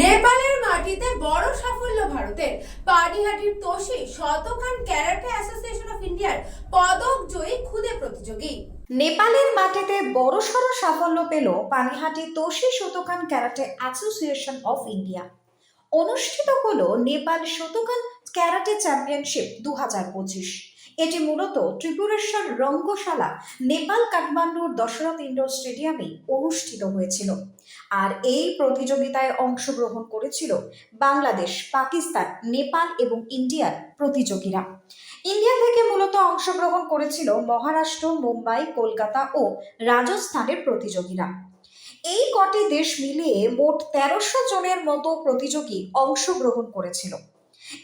নেপালের মাটিতে বড় সাফল্য ভারতের। পানিহাটির Toshi Shotokan karate association of ইন্ডিয়ার পদক জয়ী খুদে প্রতিযোগী। নেপালের মাটিতে বড়সড় সাফল্য পেল Panihati Toshi Shotokan karate association of India. অনুষ্ঠিত হলো নেপাল শতকান ক্যারাটে চ্যাম্পিয়নশিপ দু হাজার পঁচিশ। এটি মূলত ত্রিপুরেশ্বর রঙ্গশালা নেপাল কাঠমান্ডুর দশরথ ইন্ডোর স্টেডিয়ামে অনুষ্ঠিত হয়েছিল। আর এই প্রতিযোগিতায় অংশগ্রহণ করেছিল বাংলাদেশ, পাকিস্তান, নেপাল এবং ইন্ডিয়ার প্রতিযোগীরা। ইন্ডিয়া থেকে মূলত অংশগ্রহণ করেছিল মহারাষ্ট্র, মুম্বাই, কলকাতা ও রাজস্থানের প্রতিযোগীরা। এই কটি দেশ মিলিয়ে মোট তেরোশো জনের মতো প্রতিযোগী অংশগ্রহণ করেছিল।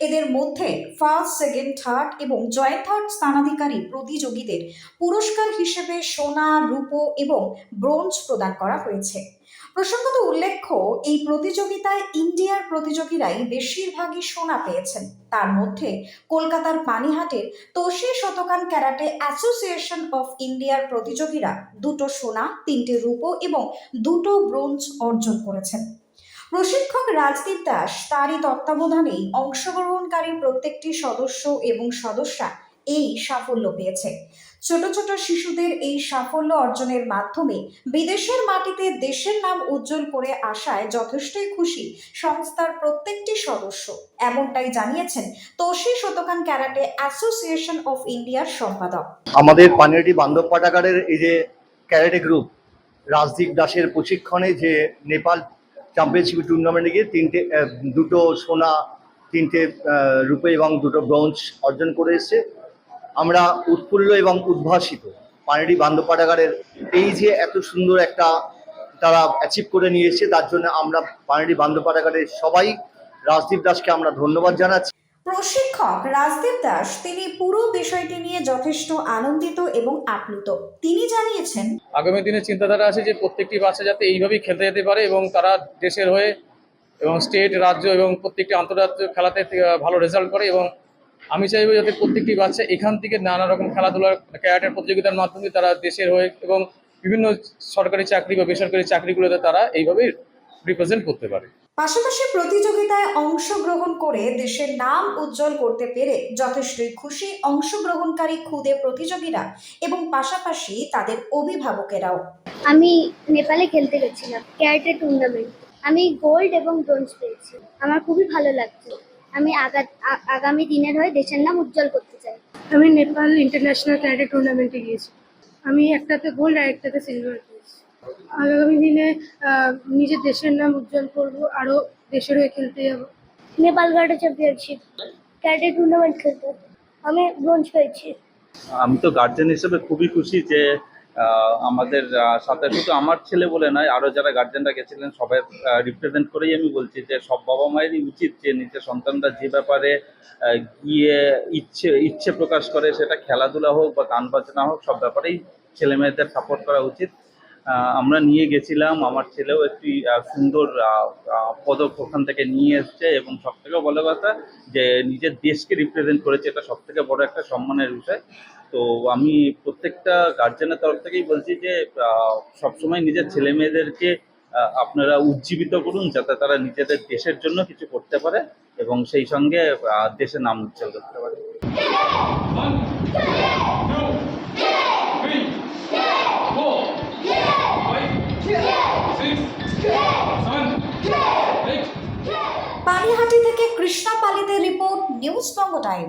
এদের মধ্যে ফার্স্ট সেকেন্ড থার্ড এবং জয়েন্ট থার্ড স্থানাধিকারী প্রতিযোগীদের পুরস্কার হিসেবে সোনা, রূপো এবং ব্রোঞ্জ প্রদান করা হয়েছে। প্রসঙ্গত উল্লেখ্য, এই প্রতিযোগিতায় ইন্ডিয়ার প্রতিযোগীরাই বেশিরভাগই সোনা পেয়েছেন। তার মধ্যে কলকাতার পানিহাটের Toshi Shotokan karate association of ইন্ডিয়ার প্রতিযোগীরা দুটো সোনা, তিনটে রূপো এবং দুটো ব্রোঞ্জ অর্জন করেছেন। প্রশিক্ষক রাজদীপ দাস তারই তত্ত্বাবধানেই অংশগ্রহণকারী প্রত্যেকটি সদস্য এবং সদস্যা এই সাফল্য পেয়েছে। ছোট ছোট শিশুদের এই সাফল্য অর্জনের মাধ্যমে বিদেশের মাটিতে দেশের নাম উজ্জ্বল করে আসায় যথেষ্টই খুশি সংস্থার প্রত্যেকটি সদস্য। এমনটাই জানিয়েছেন Toshi Shotokan karate association of ইন্ডিয়ার সম্পাদক। আমাদের পানিয়াটি বান্ধব পাঠাগারের এই যে ক্যারাটে গ্রুপ, রাজদীপ দাসের প্রশিক্ষণে যে নেপাল চ্যাম্পিয়নশিপ টুর্নামেন্টে গিয়ে তিনটে দুটো সোনা, তিনটে রূপে এবং দুটো ব্রোঞ্জ অর্জন করে এসছে। আমরা উৎফুল্ল এবং উদ্ভাসিত। পানেরি বান্ধব পাঠাগারের এই যে এত সুন্দর একটা তারা অ্যাচিভ করে নিয়ে তার জন্য আমরা পানেরি বান্ধব পাঠাগারের সবাই রাজদীপ দাসকে আমরা ধন্যবাদ জানাচ্ছি। প্রশিক্ষক রাজদীপ দাস, তিনি পুরো বিষয়টি নিয়ে যথেষ্ট আনন্দিত এবং আপ্লুত। তিনি জানিয়েছেন, আগামী দিনে চিন্তাধারা আছে যে প্রত্যেকটি বাচ্চা যাতে এইভাবেই খেলতে যেতে পারে এবং তারা দেশের হয়ে এবং স্টেট, রাজ্য এবং প্রত্যেকটি আন্তর্জাতিক খেলাতে ভালো রেজাল্ট করে এবং আমি চাইব যাতে প্রত্যেকটি বাচ্চা এখান থেকে নানা রকম খেলাধুলার, ক্যারাটের প্রতিযোগিতার মাধ্যমে তারা দেশের হয়ে এবং বিভিন্ন সরকারি চাকরি বা বেসরকারি চাকরিগুলোতে তারা এইভাবেই রিপ্রেজেন্ট করতে পারে। পাশাপাশি প্রতিযোগিতায় অংশগ্রহণ করে দেশের নাম উজ্জ্বল করতে পেরে যথেষ্টই খুশি অংশগ্রহণকারী খুদে প্রতিযোগীরা এবং পাশাপাশি তাদের অভিভাবকেরাও। আমি নেপালে খেলতে গেছিলাম ক্যারেটে টুর্নামেন্ট আমি গোল্ড এবং ব্রোঞ্জ পেয়েছি। আমার খুবই ভালো লাগছে। আমি আগা আগামী দিনের হয়ে দেশের নাম উজ্জ্বল করতে চাই। আমি নেপাল ইন্টারন্যাশনাল ক্যারাটে টুর্নামেন্টে গিয়েছি। আমি একটাতে গোল্ড আর একটাতে সিলভার পেয়েছি। আগামী দিনে আহ, নিজের দেশের নাম উজ্জ্বল করব আরও দেশের হয়ে খেলতে যাব। Nepal karate championship karate tournament খেলতে আমি ব্রোঞ্জ পেয়েছি। আমি তো গার্জেন হিসেবে খুবই খুশি যে আমাদের সাথে শুধু আমার ছেলে বলে নয় আরও যারা গার্জেনরা গেছিলেন সবাই রিপ্রেজেন্ট করেই আমি বলছি যে সব বাবা মায়েরই উচিত যে নিজের সন্তানরা যে ব্যাপারে গিয়ে ইচ্ছে ইচ্ছে প্রকাশ করে সেটা খেলাধুলা হোক বা গান বাজনা হোক সব ব্যাপারেই ছেলে মেয়েদের সাপোর্ট করা উচিত। আমরা নিয়ে গেছিলাম। আমার ছেলেও একটি সুন্দর পদক ওখান থেকে নিয়ে এসছে এবং সব থেকে বড় কথা যে নিজের দেশকে রিপ্রেজেন্ট করেছে, এটা সব থেকে বড় একটা সম্মানের বিষয়। তো আমি প্রত্যেকটা গার্জেনের তরফ থেকেই বলছি যে সবসময় নিজের ছেলে মেয়েদেরকে আপনারা উজ্জীবিত করুন যাতে তারা নিজেদের দেশের জন্য কিছু করতে পারে এবং সেই সঙ্গে দেশের নাম উজ্জ্বল করতে পারে। পালিতের রিপোর্ট নিউজ বঙ্গ টাইম।